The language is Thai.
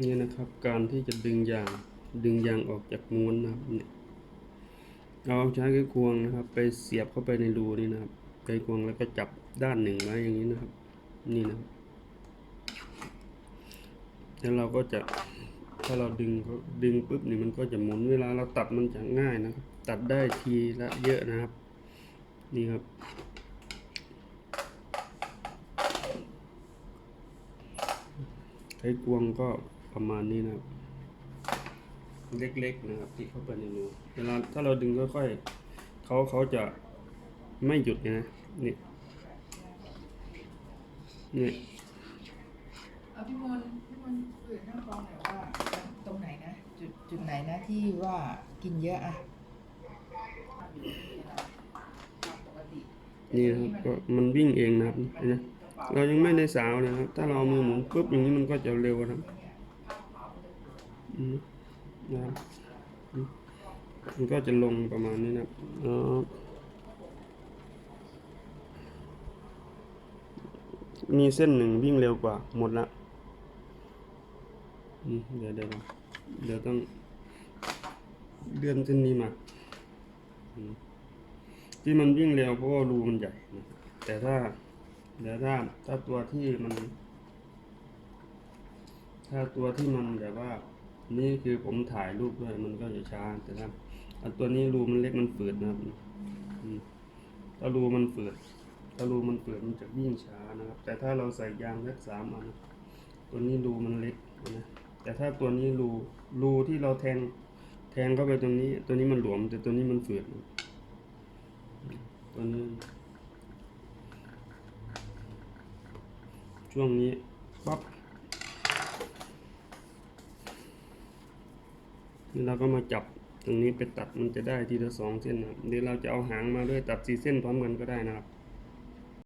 นี่นะครับ การที่จะดึงยางดึงยางออกจากม้วนนะครับเนี่ยเราเอาใช้ไขควงนะครับ ไปเสียบเข้าไปในรูนี้นะครับไขควงแล้วก็จับด้านหนึ่งไว้อย่างนี้นะครับ นี่นะครับแล้วเราก็จะถ้าเราดึงดึงปุ๊บนี่มันก็จะหมุนเวลาเราตัดมันจะง่ายนะครับ ตัดได้ทีละเยอะนะครับ นี่ครับไขควงก็ ประมาณนี้นะครับ เล็กๆนะครับที่เข้าไปในรูเวลาถ้าเราดึงค่อยๆเขาเขาจะไม่หยุดนะนี่นี่เอาพี่มนต์พี่มนต์คุยกับท่านรองหน่อยว่าตรงไหนนะ จุดจุดไหนนะที่ว่ากินเยอะอะปกตินี่นะครับก็มันวิ่งเองนะครับเห็นะเรายังไม่ได้สาวเลยนะครับ ถ้าเราเอามือหมุนปุ๊บอย่างนี้มันก็จะเร็วนะครับอืม นะครับมันก็จะลงประมาณนี้นะครับอ๋อมีเส้นหนึ่งวิ่งเร็วกว่า หมดละเดี๋ยวเดี๋ยวเดี๋ยวต้องเลื่อนเส้นนี้มาที่มันวิ่งเร็วเพราะว่ารูมันใหญ่นะแต่ถ้าแต่ถ้าถ้าตัวที่มัน ถ้าตัวที่มันแบบว่า นี่คือผมถ่ายรูปด้วยมันก็จะช้าแต่ถ้าอันตัวนี้รูมันเล็กมันฝืดนะครับถ้ารูมันฝืดถ้ารูมันฝืดมันจะวิ่งช้านะครับ แต่ถ้าเราใส่ยางสักสามอันตัวนี้รูมันเล็กนะแต่ถ้าตัวนี้รูรูที่เราแทงแทงเข้าไปตรงนี้ ตัวนี้มันหลวม แต่ตัวนี้มันฝืดตัวนี้ช่วงนี้ปั๊บ นี่เราก็มาจับตรงนี้ไปตัดมันจะได้ทีละสองเส้นนะครับเดี๋ยวเราจะเอาหางมาด้วยตัดสี่เส้นพร้อมกันก็ได้นะครับ